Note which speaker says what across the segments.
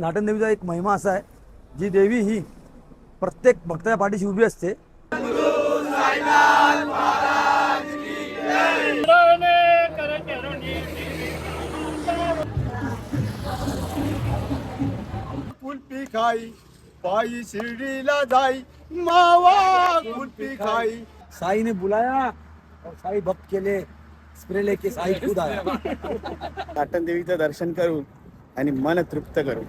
Speaker 1: घाटन देवीचा एक महिमा असा आहे जी देवी ही प्रत्येक भक्ताच्या पाठीशी उभी असते.
Speaker 2: कुल्फी खाई पायी शिर्डीला जाई मावा कुल्फी खाई
Speaker 1: साई ने बुलाया और साई भक्त के लिए स्प्रे लेके साई खुद आया
Speaker 2: घाटन देवीचं दर्शन करून आणि मन तृप्त करू.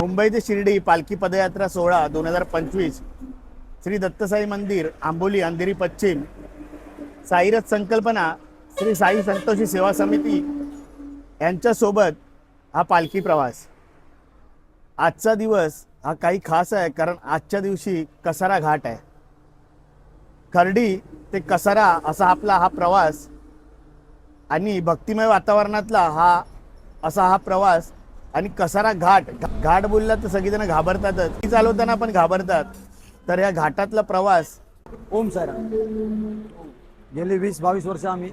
Speaker 2: मुंबई ते शिर्डी पालखी पदयात्रा सोहळा दोन हजार पंचवीस. श्री दत्तसाई मंदिर आंबोली अंधेरी पश्चिम. साईरथ संकल्पना श्री साई संतोषी सेवा समिती यांच्यासोबत हा पालखी प्रवास. आजचा दिवस हा काही खास आहे कारण आजच्या दिवशी कसारा घाट आहे. खर्डी ते कसारा असा आपला हा प्रवास आणि भक्तिमय वातावरणातला हा असा हा प्रवास आणि कसारा घाट घाट बोलला तर सगळीजण घाबरतातच. ती चालवताना पण घाबरतात. तर या घाटातला प्रवास
Speaker 1: ओम साईराम. गेली वीस बावीस वर्ष आम्ही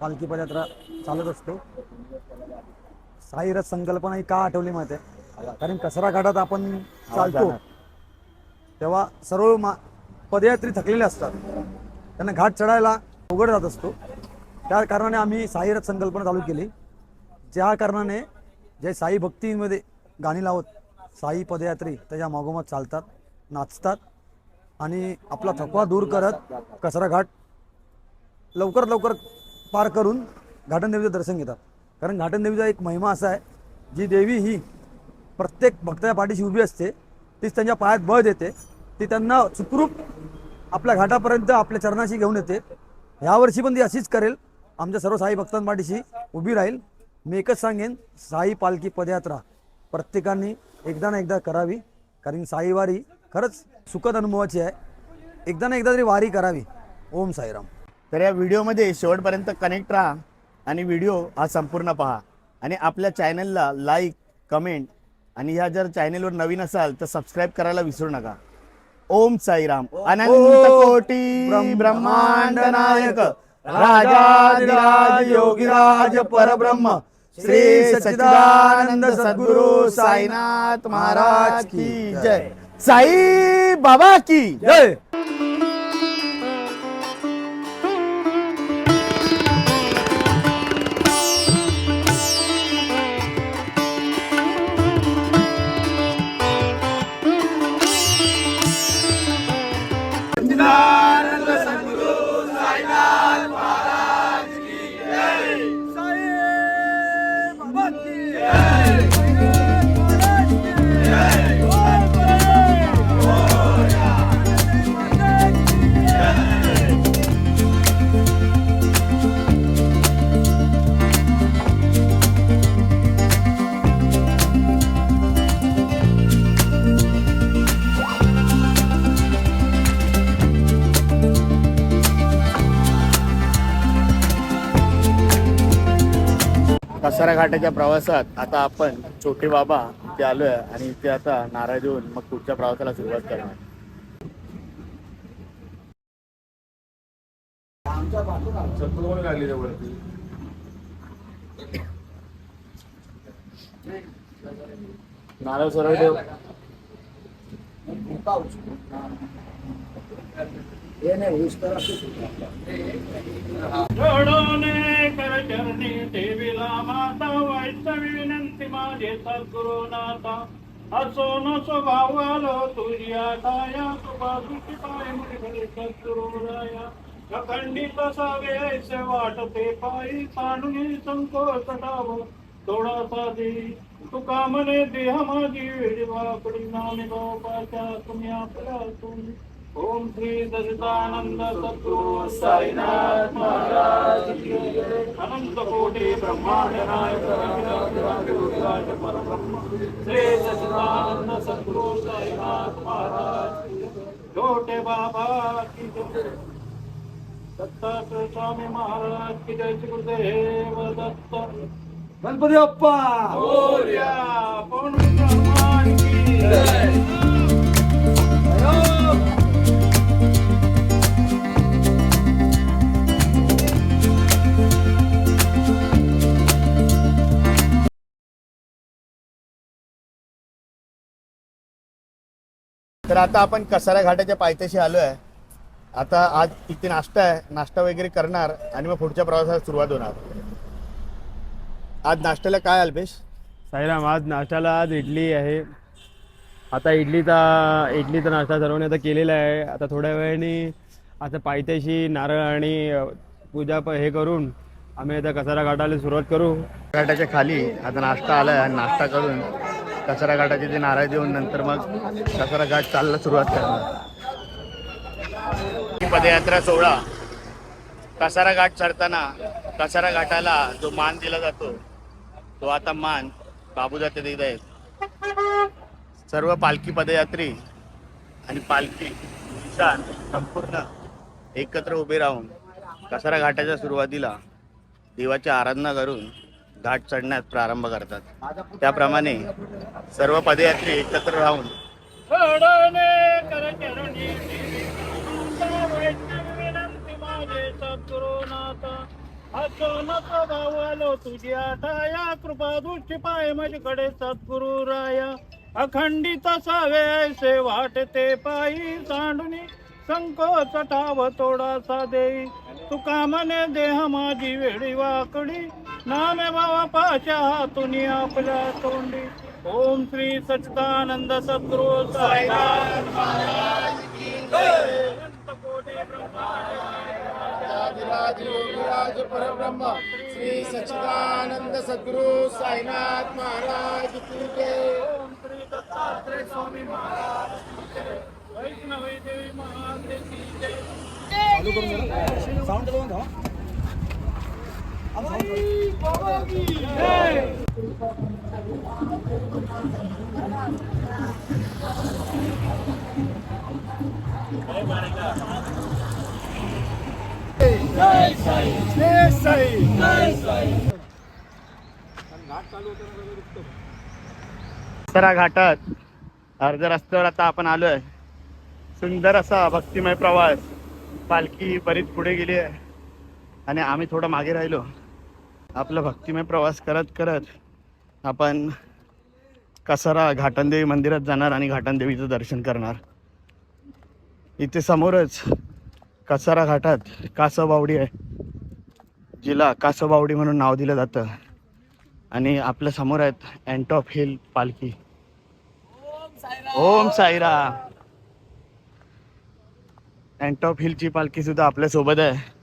Speaker 1: पालखी पदयात्रा चालत असतो. साईरथ संकल्पना ही का आठवली माहिती आहे? कारण कसरा घाटात आपण चालतो. तेव्हा सर्व मा पदयात्री थकलेले असतात. त्यांना घाट चढायला अवघड जात असतो. त्या कारणाने आम्ही साईरथ संकल्पना चालू केली. ज्या कारणाने जे साई भक्तीमध्ये गाणी लावत साई पदयात्री त्याच्या मागोमाग चालतात नाचतात आणि आपला थकवा दूर करत कचरा घाट लवकर लवकर पार करून घाटन देवीचं दर्शन घेतात. कारण घाटन देवीचा एक महिमा असा आहे जी देवी ही प्रत्येक भक्ताच्या पाठीशी उभी असते तीच त्यांच्या पायात बळ देते ती त्यांना सुखरूप आपल्या घाटापर्यंत आपल्या चरणाशी घेऊन येते. ह्यावर्षी पण ती अशीच करेल. आमच्या सर्व साई भक्तांपाठीशी उभी राहील. मी एकच सांगेन साई पालखी पदयात्रा प्रत्येकाने एकदा ना एकदा करावी. कारण साई वारी खरंच सुखद अनुभवाची आहे. एकदा ना एकदा तरी वारी करावी. ओम साईराम.
Speaker 2: तर या व्हिडिओमध्ये शेवटपर्यंत कनेक्ट राहा आणि व्हिडिओ हा संपूर्ण पहा. आणि आपल्या चॅनलला लाईक कमेंट आणि ह्या जर चॅनलवर नवीन असाल तर सबस्क्राईब करायला विसरू नका. ओम साईराम. अनंत कोटी ब्रह्मांड नायक. राजाधिराज योगीराज परब्रह्म. श्री सच्चिदानंद सद्गुरु साईनाथ महाराज की जय. साई बाबा की
Speaker 1: जय.
Speaker 2: कसारा घाटाच्या प्रवासात आता आपण छोटे बाबा इथे आलोय आणि इथे आता नारळ देऊन मग पुढच्या प्रवासाला सुरुवात करणार. नारळ सरळ देव
Speaker 3: जोडोने कर देवीला माता वैष्णवी विनंती माझे सद्गुरुनाथा असो न स्वभाव आलो तुझ्या काया सुभाषी पाय मुली सद्गुरुराया अखंडित सावे वाटते पायी सांडून संकोच टाव थोडासा दे तुका मने देह माझी वेळी वाकडी नामे गोपाच्या तुम्ही आपला तुम्ही ओम श्री दशितानंद सद्गुरु साईनाथ महाराज. अनंत कोटी ब्रह्मांड नायक परब्रह्म. श्री दशितानंद सद्गुरु साईनाथ महाराज. छोटे बाबा की दत्तात्रय स्वामी महाराज की जय. श्री गुरुदेव दत्त.
Speaker 1: गणपती
Speaker 3: मोरया पवन ब्रह्मांड की जय.
Speaker 2: तर आता आपण कसारा घाटाच्या पायथ्याशी आलो आहे आता आज इथे नाश्ता आहे. नाश्ता वगैरे करणार आणि मग पुढच्या प्रवासाला सुरुवात होणार. आज नाश्त्याला काय अल्पेश?
Speaker 4: साईराम आज नाश्त्याला आज इडली आहे. आता इडलीचा इडलीचा नाश्ता सर्वांनी आता केलेला आहे. आता थोड्या वेळाने आता पायथ्याशी नारळ आणि अ, पूजा प हे करून आम्ही आता कसारा घाटाला सुरुवात करू.
Speaker 2: घाटाच्या खाली आता नाश्ता आलाय. आणि नाश्ता करून कचरा घाटाचे ते नारळ देऊन नंतर मग कचरा घाट चालला सुरुवात करणार. पदयात्रा सोहळा. कसारा घाट चढताना कसारा घाटाला जो मान दिला जातो तो आता मान बाबूजाते देत आहेत. सर्व पालखी पदयात्री आणि पालखी निशान संपूर्ण एकत्र उभे राहून कसारा घाटाच्या सुरुवातीला देवाची आराधना करून घाट चढण्यास प्रारंभ करतात. त्याप्रमाणे सर्व पदयात्री एकत्र राहून
Speaker 3: घडणे विनंती माझे कृपा दृष्टी पाय माझ्याकडे सद्गुरु राया. अखंडित सावे ऐसे वाटते पायी सांडुनी संकोच ठाव थोडासा देई. तुका मने देह माझी वेळी वाकडी. नामे भावा पाशा हातून आपल्या तोंडी. ओम श्री सच्चिदानंद सद्गुरु साईनाथ महाराज की जय. अनंत कोटी
Speaker 2: श्री सच्चिदानंद सद्गुरु साईनाथ महाराज की जय.
Speaker 3: ओम श्री दत्तात्रय स्वामी महाराज की जय. वैष्णवी देवी महाराज की जय.
Speaker 2: कसारा घाटात अर्ध्या रस्त्यावर आता आपण आलोय. सुंदर असा भक्तिमय प्रवास. पालखी बरीच पुढे गेली आहे. आणि आम्ही थोडं मागे राहिलो. आपला भक्तिमय प्रवास करत करत आपण कसारा घाटनदेवी मंदिरात जाणार आणि घाटनदेवीचं दर्शन करणार. इथे समोरच कसारा घाटात कासबावडी आहे. जिला कासबावडी म्हणून नाव दिलं जातं. आणि आपल्यासमोर आहेत अँटॉप हिल पालखी. ओम साईरा अँटॉप हिलची पालखी सुद्धा आपल्यासोबत आहे.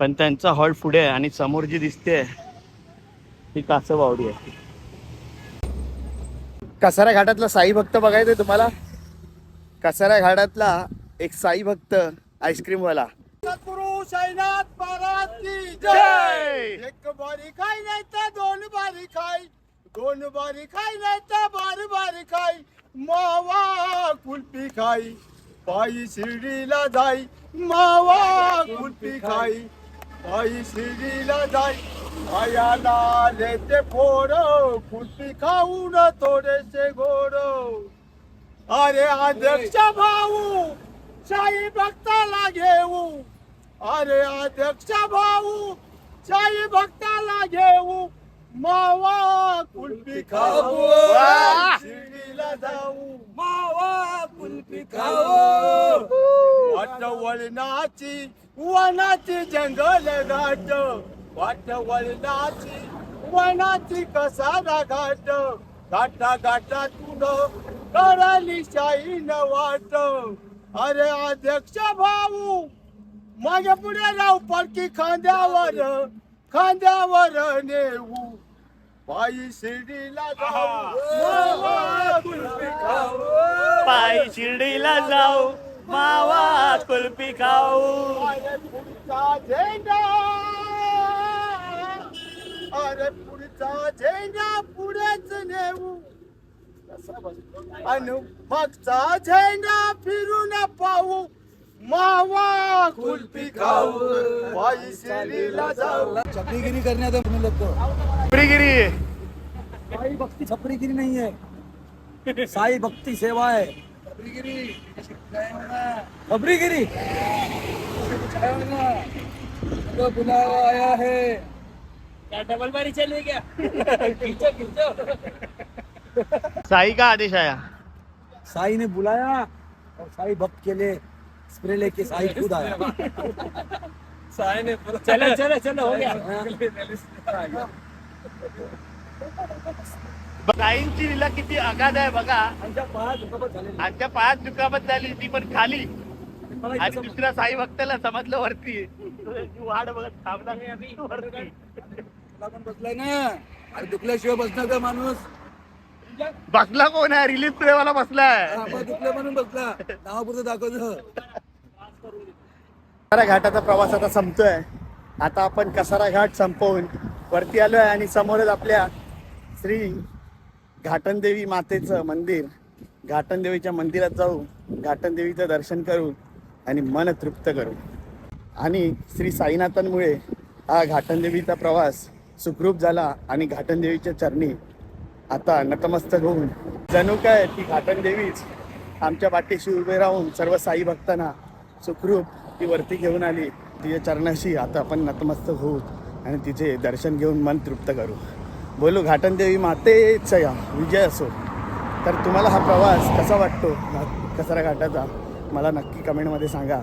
Speaker 2: पण त्यांचा हॉल्ट पुढे आहे आणि समोर जी दिसते ही कासबावडी आहे. कसारा घाटातला साई भक्त बघायचंय तुम्हाला? कसारा घाटातला एक साई भक्त आईस्क्रीमवाला
Speaker 5: सद्गुरु साईनाथ महाराज की
Speaker 2: जय!
Speaker 5: एक बारी खाय नाही तर दोन बारी खाय दोन बारी खाय नाही तर बारी बारी खाय मावा कुल्फी खाई. पायी शिर्डीला जाई. मावा कुल्फी खाई. पायी शिर्डीला जाई. आयाला लेते फोड कुल्फी खाऊन थोडेसे गोड अरे अध्यक्ष भाऊ शाही भक्ताला घेऊ. अरे अध्यक्ष भाऊ शाही भक्ताला घेऊ. मावा कुल्फी खाऊ! शिर्डीला जाऊ. मावा कुल्फी खाऊ. वाट वळणाची वनाची जंगल घाट वाट वळणाची वनाची कसारा घाट घाटा घाटातून कराली शाही न वाट. अरे अध्यक्ष भाऊ माझ्या पुढे राव पालखी खांद्यावर खांद्यावर नेऊ. पायी शिर्डीला जाऊ.
Speaker 2: पायी शिर्डीला जाऊ. मावा कुल्फी खाऊ.
Speaker 5: अरे पुढचा झेंडा. अरे पुढचा झेंडा पुढेच नेऊ. आणि मागचा झेंडा फिरून पाहू. मावा कुल्फी खाऊ. पायी शिर्डीला जाऊ.
Speaker 6: छपरीगिरी करने दो तुम लोग को
Speaker 2: प्रिगिरी
Speaker 6: साई भक्ति छपरीगिरी नहीं है साई भक्ति सेवा है छपरीगिरी. तो बुलावा आया है। क्या डबल बारी चली क्या? खींचो खींचो।
Speaker 2: साई का आदेश आया।
Speaker 6: साई ने बुलाया
Speaker 5: और साई भक्त के लिए स्प्रे लेके साई खुद आया।
Speaker 6: साय ने चलो चलो चलो हो गया।
Speaker 2: साईंची लीला किती अगाध आहे बघा.
Speaker 5: आमच्या पायात दुखापत
Speaker 2: झाली ती पण खाली. आणि दुसऱ्या साई भक्ताला समजलं वरती. वाढ बघत थांबला
Speaker 6: बसलाय ना? अरे दुखल्याशिवाय बसणार का माणूस?
Speaker 2: बसला कोण आहे? रिलीज प्रेवाला बसलाय.
Speaker 6: हा, मग दुखलं म्हणून बसला. नावापुरतं दाखवतो.
Speaker 2: कसारा घाटाचा प्रवास आता संपतोय. आता आपण कसारा घाट संपवून वरती आलोय आणि समोरच आपल्या श्री घाटनदेवी मातेचं मंदिर घाटनदेवीच्या मंदिरात जाऊ घाटनदेवीचं दर्शन करू आणि मन तृप्त करू आणि श्री साईनाथांमुळे हा घाटनदेवीचा प्रवास सुखरूप झाला आणि घाटनदेवीच्या चरणी आता नतमस्तक होऊन जणू काय ती घाटनदेवीच आमच्या पाठीशी उभे राहून सर्व साई भक्तांना सुखरूप ती वरती घेऊन आली. तिच्या चरणाशी आता आपण नतमस्तक होऊ आणि तिचे दर्शन घेऊन मन तृप्त करू. बोलू घाटनदेवी मातेचा या विजय असो. तर तुम्हाला हा प्रवास कसा वाटतो? घा- घाटाचा? मला नक्की कमेंटमध्ये सांगा.